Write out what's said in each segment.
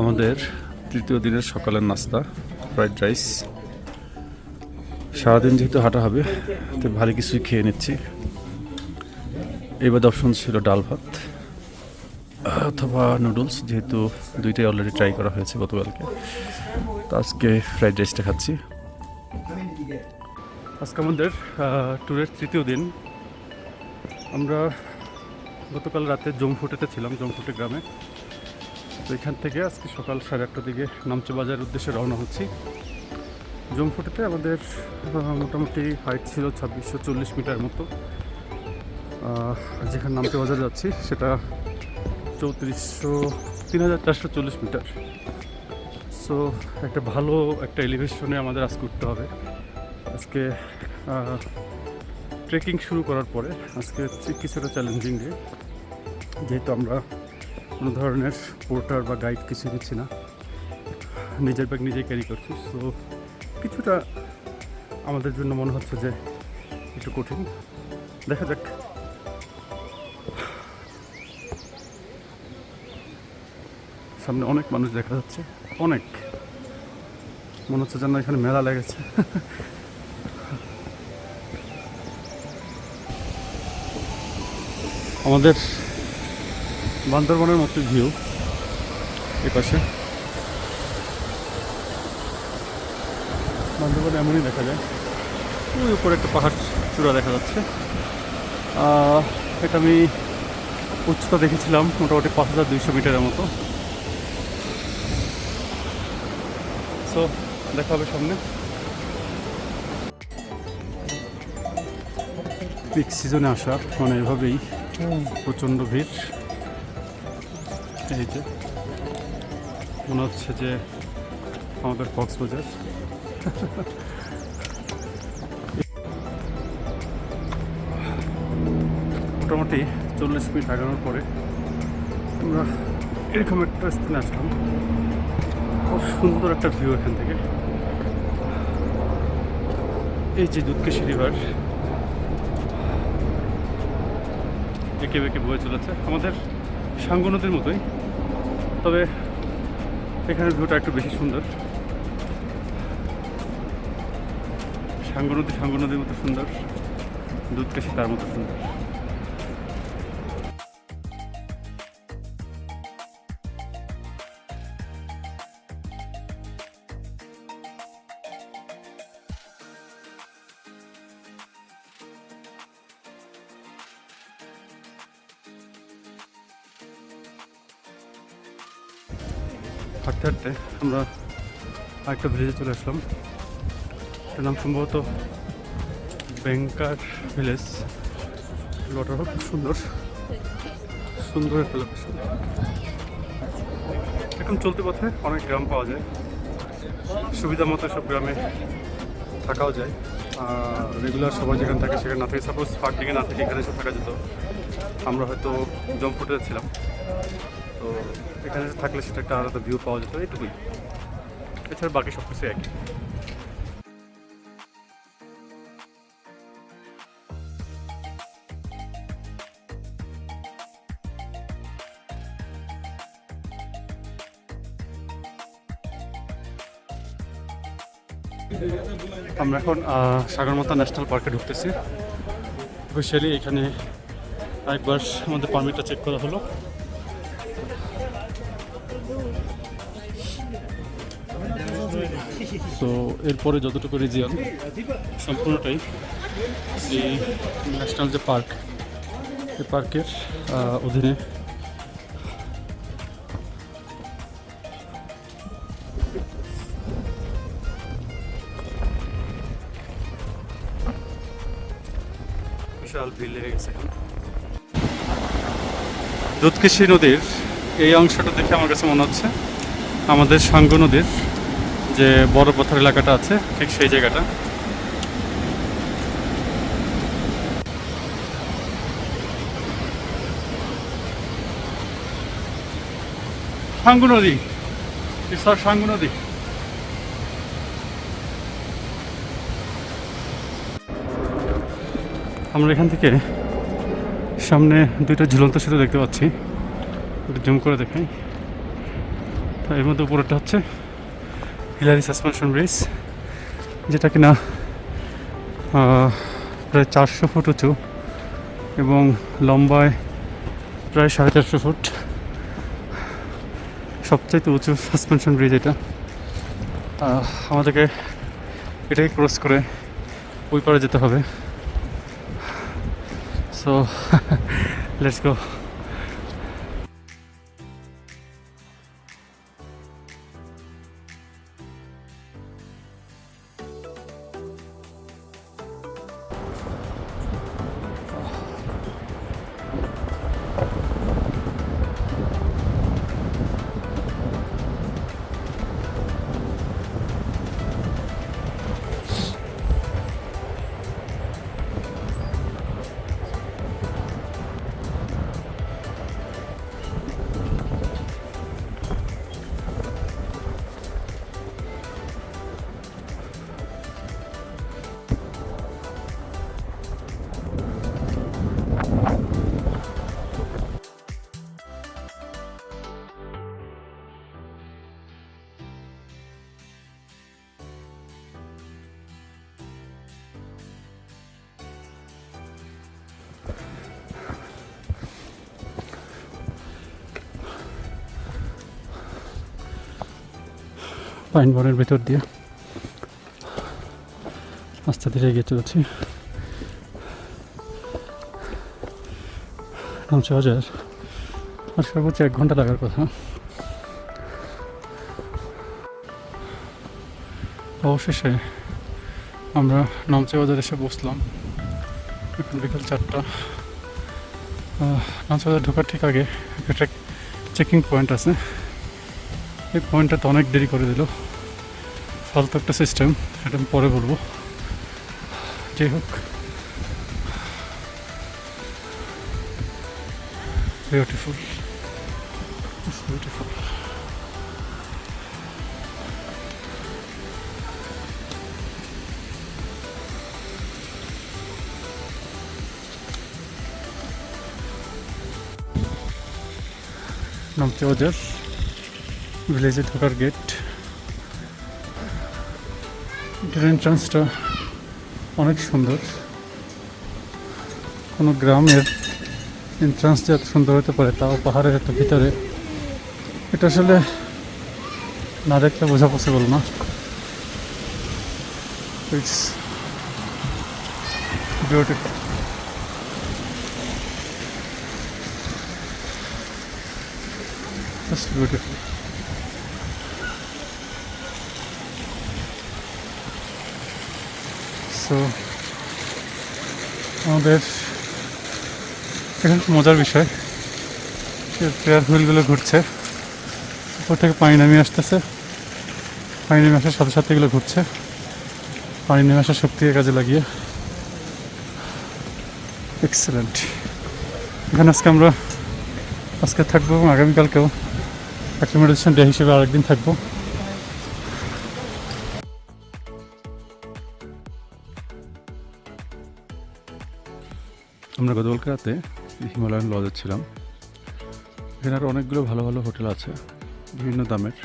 আমাদের তৃতীয় দিনের সকালের নাস্তা, ফ্রাইড রাইস। সারাদিন যেহেতু হাঁটা হবে তো ভালো কিছুই খেয়ে নিচ্ছি। এবার অপশন ছিল ডাল ভাত অথবা নুডলস যেহেতু দুইটাই অলরেডি ট্রাই করা হয়েছে গতকালকে। তো আজকে ফ্রাইড রাইসটা খাচ্ছি। আজকে আমাদের ট্যুরের তৃতীয় দিন। আমরা গতকাল রাতে জমফুটেতে ছিলাম, জমফুটে গ্রামে। তো এখান থেকে আজকে সকাল সাড়ে আটটার দিকে নামচে বাজারের উদ্দেশ্যে রওনা হচ্ছি। জমফুটেতে আমাদের মোটামুটি হাইট ছিল ছাব্বিশশো চল্লিশ মিটার মতো। যেখানে নামচে বাজার যাচ্ছি, সেটা চৌত্রিশশো, তিন হাজার চারশো চল্লিশ মিটার। সো একটা ভালো একটা এলিভেশনে আমাদের আজকে উঠতে হবে। আজকে ট্রেকিং শুরু করার পরে আজকে হচ্ছে কিছুটা চ্যালেঞ্জিং ডে যেহেতু আমরা কোনো ধরনের পোর্টার বা গাইড কিছু দিচ্ছি না। নিজের ব্যাগ নিজেই ক্যারি করছি। সো কিছুটা আমাদের জন্য মনে হচ্ছে যে একটু কঠিন। দেখা যাক। সামনে অনেক মানুষ দেখা যাচ্ছে। অনেক। মনে হচ্ছে যেন এখানে মেলা লেগেছে। আমাদের বান্দরবনের মতো ভিউ এ পাশে। বান্দরবনে এমনই দেখা যায়। ওই উপরে একটা পাহাড় চূড়া দেখা যাচ্ছে। এটা আমি উচ্চতা দেখেছিলাম, মোটামুটি পাঁচ হাজার দুইশো মিটারের মতো। সো দেখা হবে সামনে। পিক সিজনে আসা মানে এভাবেই প্রচণ্ড ভিড়। এই যে মনে হচ্ছে যে আমাদের কক্সবাজার। মোটামুটি চল্লিশ মিনিট আগানোর পরে আমরা এরকম একটা স্থানে আসলাম। খুব সুন্দর একটা ভিউ এখান থেকে। এই যে দুধকেশী রিভার, এঁকে বেঁকে বয়ে চলেছে। আমাদের সাঙ্গু নদীর মতোই। তবে এখানে ভিউটা একটু বেশি সুন্দর। সাঙ্গ নদী সাঙ্গ নদীর মতো সুন্দর দুধ কেশি তার মতো সুন্দর। হাঁটতে হাঁটতে আমরা আরেকটা ভিলেজে চলে আসলাম। এটার নাম সম্ভবত ব্যাংকার ভিলেজ লটার খুব সুন্দর। সুন্দর একটা লোকেশন এখন চলতে পথে অনেক গ্রাম পাওয়া যায়। সুবিধা মতো সব গ্রামে থাকাও যায়। রেগুলার সবাই যেখানে থাকে সেখানে না থাকে। সাপোজ ফাঁকডিঙে না থাকে, এখানে সব থাকা যেত। আমরা হয়তো জমফুটে ছিলাম। তো এখানে থাকলে সেটা একটা আলাদা ভিউ পাওয়া যেত এইটুকুই এছাড়া বাকি সব কিছু একই। আমরা এখন সাগরমাথা ন্যাশনাল পার্কে ঢুকতেছি। অফিসিয়ালি এখানে একবার আমাদের পারমিটটা চেক করা হলো। তো এরপরে যতটুকু রিজিয়ন সম্পূর্ণটাই এই ন্যাশনাল যে পার্ক, এই পার্কের অধীনে। বিশাল ভিড় লেগে গেছে নদীর এই অংশটা দেখে আমার কাছে মনে হচ্ছে, আমাদের সাঙ্গু নদীর যে বড় পথর এলাকাটা আছে, ঠিক সেই জায়গাটা। সাঙ্গু নদী। স্যার সাঙ্গু নদী। আমরা এখান থেকে সামনে দুইটা ঝুলন্ত সেতু দেখতে পাচ্ছি। একটু জুম করে দেখাই। এর মধ্যে উপরেটা হচ্ছে হিলারি সাসপেনশন ব্রিজ যেটা কিনা প্রায় চারশো ফুট উঁচু এবং লম্বায় প্রায় সাড়ে চারশো ফুট। সবচাইতে উঁচু সাসপেনশন ব্রিজ এটা। আমাদেরকে এটাকে ক্রস করে ওই পারে যেতে হবে। সো লেটস গো পাইন বনের ভেতর দিয়ে। আস্তে ধীরে এগিয়ে চলেছি। নামছে বাজার আর সর্বোচ্চ এক ঘণ্টা লাগার কথা। অবশেষে আমরা নামচে বাজার এসে বসলাম। এখন বিকাল চারটা। নামচে বাজার ঢোকার ঠিক আগে একটা চেকিং পয়েন্ট আছে। এই পয়েন্টটা তো অনেক দেরি করে দিল। ফালতু একটা সিস্টেম এটা আমি পরে বলব। যাই হোক। বিউটিফুল বিউটিফুল নামতে বাজার ভিলেজে ঢোকার গেট এন্ট্রান্সটা অনেক সুন্দর কোনো গ্রামের এন্ট্রান্স যে এত সুন্দর হতে পারে, তাও পাহাড়ের এত ভিতরে, এটা আসলে না দেখলে বোঝা পসিবল না। It's beautiful. সো আমাদের এখানে মজার বিষয়। প্লেয়ার হুইলগুলো ঘুরছে, উপর থেকে পানি নামিয়ে আসতেছে। পানি নেমে আসার সাথে সাথে এগুলো ঘুরছে। পানি নেমে আসার শক্তিকে কাজে লাগিয়ে। এক্সেলেন্ট এখানে আজকে আমরা, আজকে থাকব এবং আগামীকালকেও। অ্যাক্লিমেটেশন ডে হিসেবে আরেকদিন থাকব। আমরা রাতে হিমালয়ান লজে ছিলাম। এখানে আরও অনেকগুলো ভালো ভালো হোটেল আছে, বিভিন্ন দামের।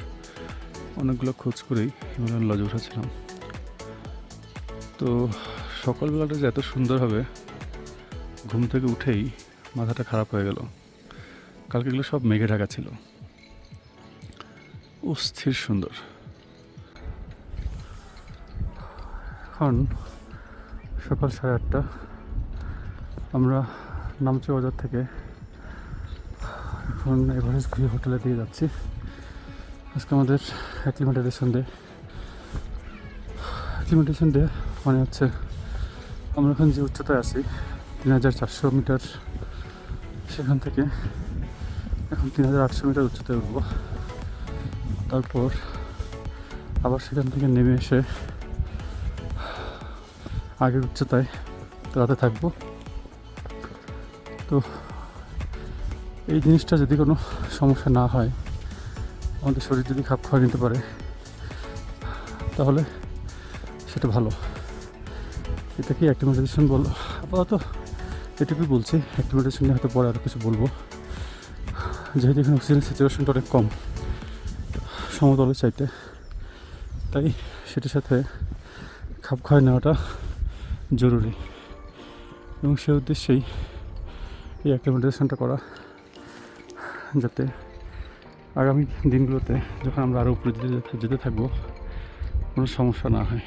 অনেকগুলো খোঁজ করেই হিমালয়ান লজে উঠেছিলাম। তো সকালবেলাটা যে এত সুন্দর হবে, ঘুম থেকে উঠেই মাথাটা খারাপ হয়ে গেল। কালকে এগুলো সব মেঘে ঢাকা ছিল। অস্থির সুন্দর। এখন সকাল সাড়ে আটটা। আমরা নামচি বাজার থেকে এখন এভারেস্ট ঘুরে হোটেলে দিয়ে যাচ্ছি। আজকে আমাদের অ্যাক্লিমেটাইজেশন ডে অ্যাক্লিমেটাইজেশন ডে মানে হচ্ছে আমরা এখন যে উচ্চতায় আছি, তিন হাজার চারশো মিটার, সেখান থেকে এখন তিন হাজার আটশো মিটার উচ্চতায় উঠবো। তারপর আবার সেখান থেকে নেমে এসে আগের উচ্চতায় রাতে থাকব। তো এই জিনিসটা যদি কোনো সমস্যা না হয়, আমাদের শরীর যদি খাপ খাওয়া নিতে পারে, তাহলে সেটা ভালো। এটা কি অ্যাক্টিমেটাইজেশন বলো, আপাতত এটুকুই বলছি। অ্যাক্টিমেটাইজেশন নিয়ে হয়তো পরে আরও কিছু বলব। যেহেতু এখানে অক্সিজেন সিচুয়েশনটা অনেক কম সমতলের চাইতে তাই সেটার সাথে খাপ খাওয়াই নেওয়াটা জরুরি। এবং সে উদ্দেশ্যেই এই অ্যাক্লিমেটাইজেশনটা করা, যাতে আগামী দিনগুলোতে যখন আমরা আরও উপরে যেতে যেতে থাকব, কোনো সমস্যা না হয়।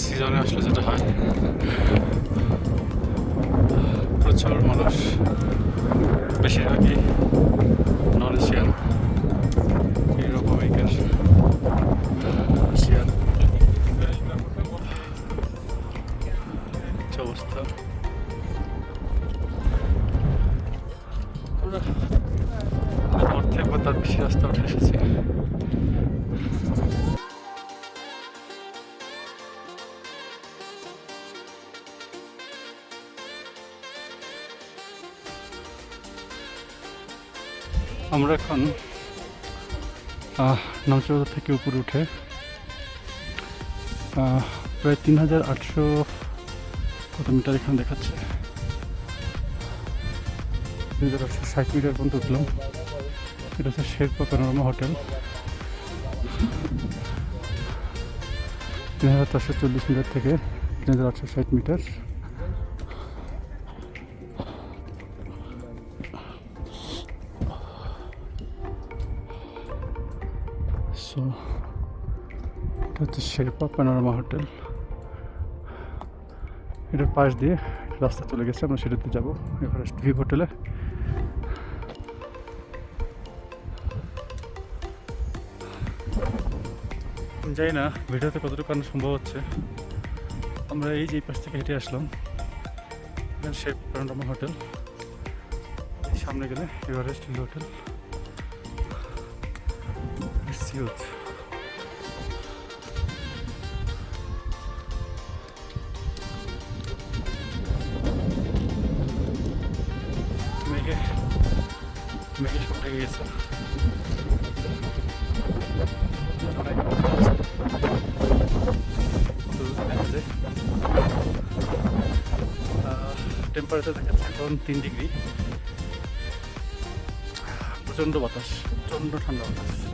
সিজনে আসলে যেটা হয়, প্রচুর মানুষ বেশিরভাগই আমরা এখন নৌচৌদা থেকে উপরে উঠে প্রায় তিন হাজার আটশো কত মিটার এখানে দেখাচ্ছে। তিন হাজার আটশো ষাট মিটার পর্যন্ত উঠলাম। এটা হচ্ছে শেরপা প্যানোরামা হোটেল। তিন হাজার চারশো চল্লিশ মিটার থেকে তিন হাজার আটশো ষাট মিটার। হচ্ছে শেরপা প্যানোরামা হোটেল। এটার পাশ দিয়ে রাস্তা চলে গেছে, আমরা সেটাতে যাব, এভারেস্ট ভিউ হোটেলে। জানি না, ভিডিওতে কতটুকু আনা সম্ভব হচ্ছে। আমরা এই যে পাশ থেকে হেঁটে আসলাম শেখ প্যানোরামা হোটেল। সামনে গেলে এভারেস্ট হোটেল। It's টেম্পারেচার দেখাচ্ছে এখন তিন ডিগ্রি প্রচণ্ড বাতাস প্রচণ্ড ঠান্ডা বাতাস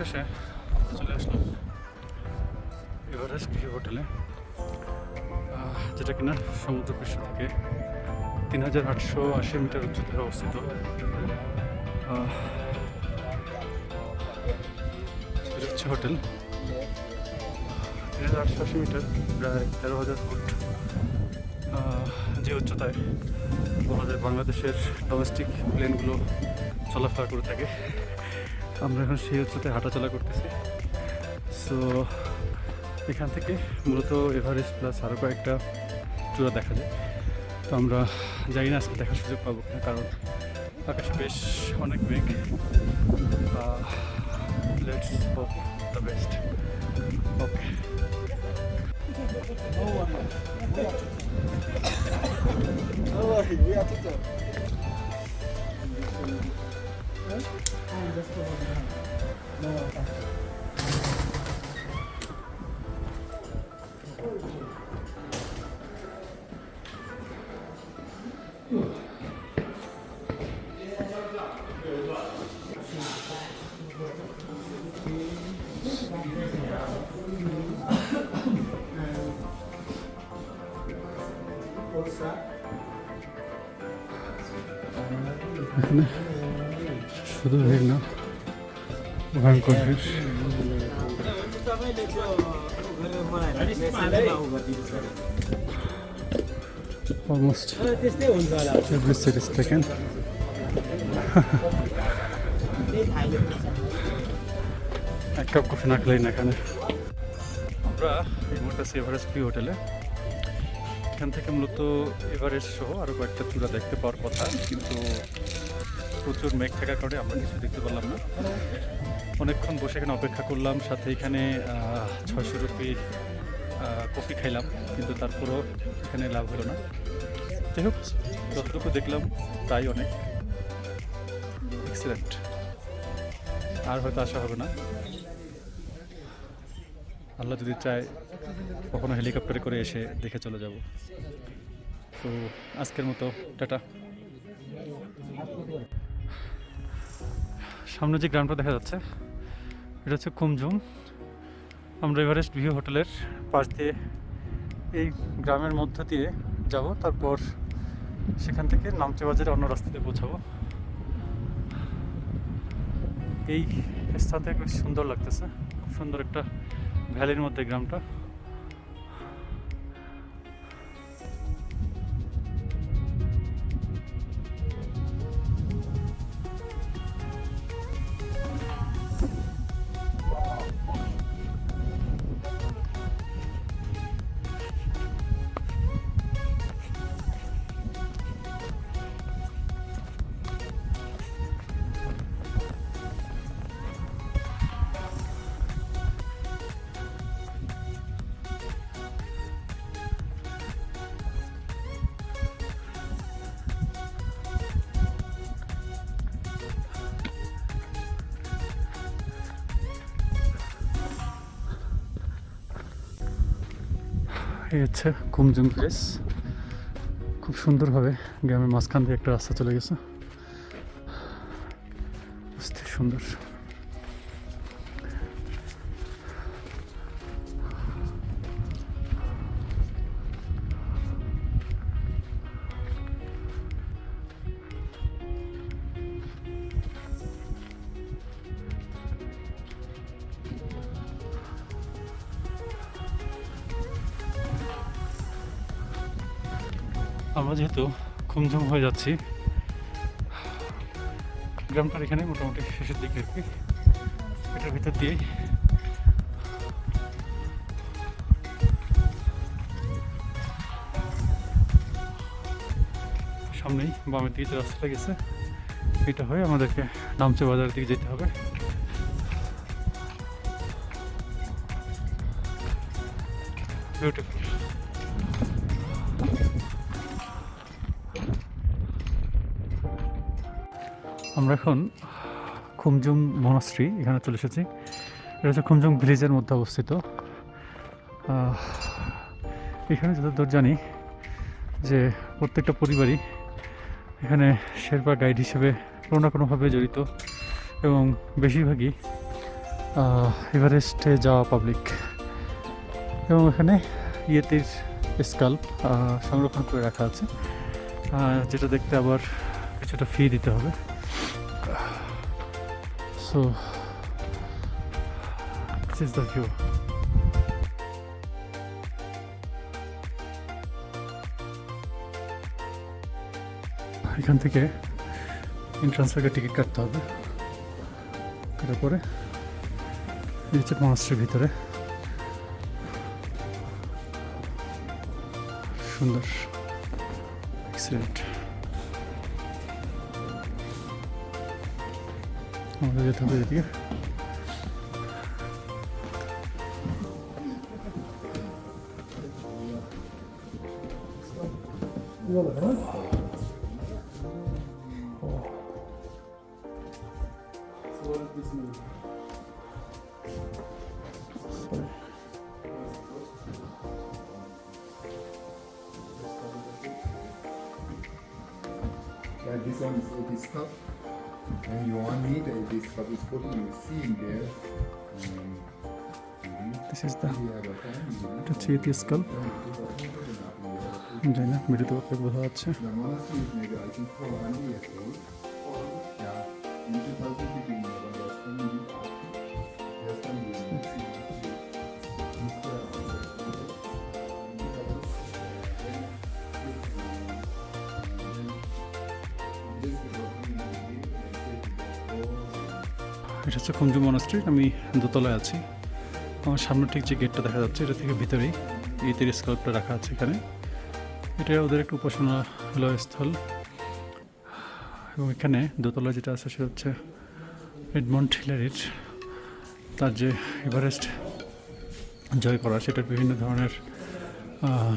অবশেষে চলে আসলাম। এভারেস্ট ভিউ হোটেলে যেটা কিনা সমুদ্র পৃষ্ঠ থেকে তিন হাজার আটশো আশি মিটার উচ্চতায় অবস্থিত। হচ্ছে হোটেল। তিন হাজার আটশো আশি মিটার, প্রায় তেরো হাজার ফুট। যে উচ্চতায় বলা যায় বাংলাদেশের ডোমেস্টিক প্লেনগুলো চলাফেরা করে থাকে। আমরা এখন সেই উচ্চতায় হাঁটাচলা করতেছি। সো এখান থেকে মূলত এভারেস্ট প্লাস আরও কয়েকটা চূড়া দেখা যায়। তো আমরা জানি না আজকে দেখার সুযোগ পাবো কিনা, কারণ আকাশে বেশ অনেক মেঘ। Let's hope the best okay ねなんですけれどももう私。ね。শুধু ভিড় না, ভয়ঙ্কর অলমোস্ট সিরিজ টেকেন এক কাপ কফি না এখানে। আমরা এই এভারেস্ট ভিউ হোটেলে এখান থেকে মূলত এভারেস্ট সহ আরও কয়েকটা চূড়া দেখতে পাওয়ার কথা, কিন্তু প্রচুর মেঘ থাকার কারণে আমরা কিছু দেখতে পারলাম না। অনেকক্ষণ বসে এখানে অপেক্ষা করলাম, সাথে এখানে ছয়শো রুপি কফি খাইলাম, কিন্তু তারপরও এখানে লাভ হলো না। যাই হোক, যতটুকু দেখলাম, তাই অনেক। এক্সিলেন্ট আর হয়তো আসা হবে না। আল্লাহ যদি চায়, কখনো হেলিকপ্টারে করে এসে দেখে চলে যাব। তো আজকের মতো, টাটা। সামনে যে গ্রামটা দেখা যাচ্ছে, এটা হচ্ছে কুমজুম। আমরা এভারেস্ট ভিউ হোটেলের পাশ দিয়ে এই গ্রামের মধ্য দিয়ে যাব, তারপর সেখান থেকে নামচে বাজারে অন্য রাস্তাতে পৌঁছাবো। এই স্থান থেকে বেশ সুন্দর লাগতেছে, খুব সুন্দর একটা ভ্যালির মধ্যে গ্রামটা। এই হচ্ছে কুমজুম প্লেস খুব সুন্দরভাবে গ্রামের মাঝখান দিয়ে একটা রাস্তা চলে গেছে। সুন্দর। খুমঝুম হয়ে যাচ্ছি। গ্রামটার এখানে মোটামুটি শেষের দিকে আর কি। এটার ভিতর দিয়েই। সামনেই বামের দিকে যে রাস্তাটা গেছে, এটা হয়ে আমাদেরকে নামচে বাজারের দিকে যেতে হবে। বিউটিফুল আমরা এখন খুমজুম মনাস্ট্রি এখানে চলে এসেছি। এটা হচ্ছে খুমজুম ভিলেজের মধ্যে অবস্থিত। এখানে যতদূর জানি যে প্রত্যেকটা পরিবারই এখানে শেরপা গাইড হিসেবে কোনো না কোনোভাবে জড়িত এবং বেশিরভাগই এভারেস্টে যাওয়া পাবলিক এবং এখানে ইয়েতির স্কাল্প সংরক্ষণ করে রাখা আছে। যেটা দেখতে আবার কিছুটা ফি দিতে হবে। So, this is the view. এখান থেকে এন্ট্রান্স থেকে টিকিট কাটতে হবে। কাটার পরে এই হচ্ছে মহাশ্রীর ভিতরে। সুন্দর। এক্সিলেন্ট আমাদের যেতে হবে এদিকে Yeah, এটা হচ্ছে ইতি স্কাল যাই না বোঝা যাচ্ছে The monastery is maybe I think 400 years old. Yeah. In 2015, when I was coming in, there's some এটা হচ্ছে খুমজু মনাস্ট্রি আমি দোতলায় আছি আমার সামনে ঠিক যে গেটটা দেখা যাচ্ছে, এটা থেকে ভিতরেই ইতির স্কাল্পটা রাখা আছে এখানে। এটা ওদের একটা উপাসনা স্থল। এবং এখানে দোতলা যেটা আছে, সেটা হচ্ছে এডমন্ড হিলারির তার যে এভারেস্ট জয় করা, সেটার বিভিন্ন ধরনের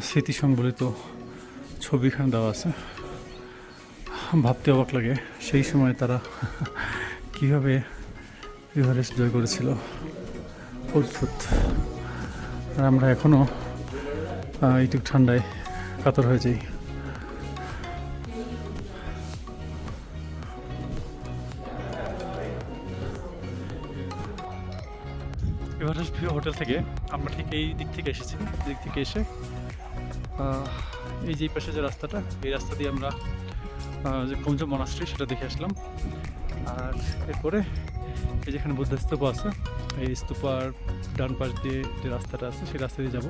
স্মৃতি সংবলিত ছবি এখানে দেওয়া আছে। ভাবতে অবাক লাগে, সেই সময় তারা কীভাবে এভারেস্ট জয় করেছিল। অদ্ভুত আর আমরা এখনও এইটুকু ঠান্ডায় কাতর হয়ে যাই এভারেস্ট ভিউ হোটেল থেকে আমরা ঠিক এই দিক থেকে এসেছি। দিক থেকে এসে এই যে পাশে যে রাস্তাটা, এই রাস্তা দিয়ে আমরা যে কুঞ্জ মনাস্ট্রি সেটা দেখে আসলাম। আর এরপরে এই যেখানে বুদ্ধ আছে এই স্তূপার ডান পাশ দিয়ে যে রাস্তাটা আছে, সেই রাস্তা দিয়ে যাব।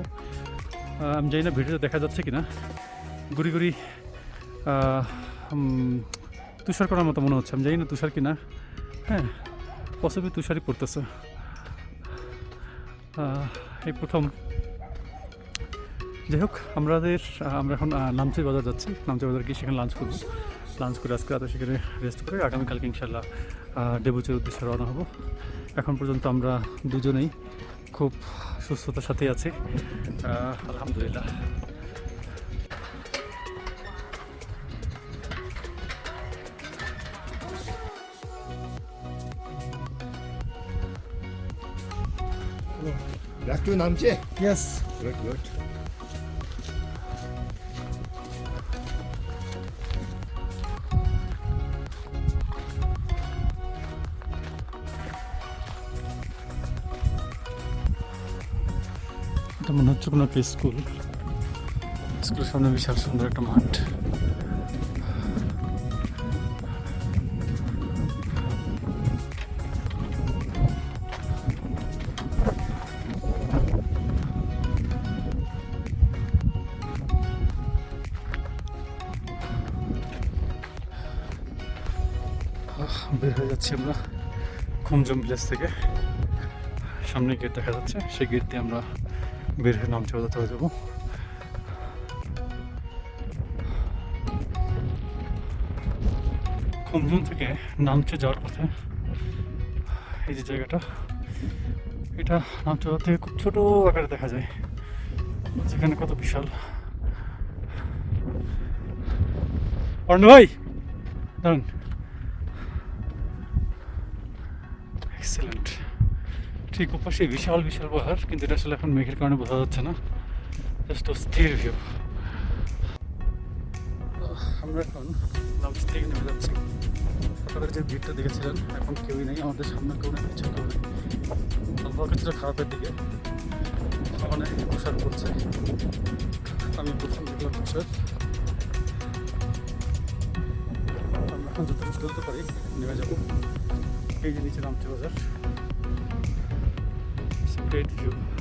আমি জানি না ভিডিওতে দেখা যাচ্ছে কি না গুড়ি গুড়ি তুষার করার মতো মনে হচ্ছে। আমি জানি না তুষার কি না হ্যাঁ পসিবলি তুষারই পড়তেছে। এই প্রথম। যাই হোক আমাদের আমরা এখন নামচি বাজার যাচ্ছি। নামচি বাজার গিয়ে সেখানে লাঞ্চ করব। লাঞ্চ করে আজকে রাতে সেখানে রেস্ট করে আগামীকালকে ইনশাল্লাহ ডেবুচের উদ্দেশ্যে রওনা হব এখন পর্যন্ত আমরা দুজনেই খুব সুস্থতার সাথেই আছি আলহামদুলিল্লাহ Back to Namche. Yes. Good, good. কোনো একটা স্কুল। স্কুলের সামনে বিশাল সুন্দর একটা মাঠ। বের হয়ে যাচ্ছি আমরা খুমজম ভিলেজ থেকে। সামনে গেট দেখা যাচ্ছে, সেই গেট দিয়ে আমরা বের হয়ে বাজাতে হয়ে যাব। খুমজুম থেকে নামছে যাওয়ার পথে এই যে জায়গাটা, এটা বাজার থেকে খুব ছোট আকারে দেখা যায়। যেখানে কত বিশাল। অর্ণ ভাই, দাঁড়ান। এক্সেলেন্ট ঠিক ওপাশে বিশাল বিশাল পাহাড়, কিন্তু এটা আসলে এখন মেঘের কারণে বোঝা যাচ্ছে না। জাস্ট স্থির ভিউ আমরা এখন লাউন্স থেকে নেমে যাচ্ছি। আপনাদের যে ভিড়টা দেখেছিলেন, এখন কেউই নেই, আমাদের সামনে কেউ নেই, পিছনে কেউ অল্প কিছুটা খারাপের দিকে। অনেক তুষার পড়ছে। আমি প্রথম দেখলাম তুষার। আমরা এখন যতটুকু চলতে পারি, নেমে যাব। এই যে নিচে নামছে বাজার। Great view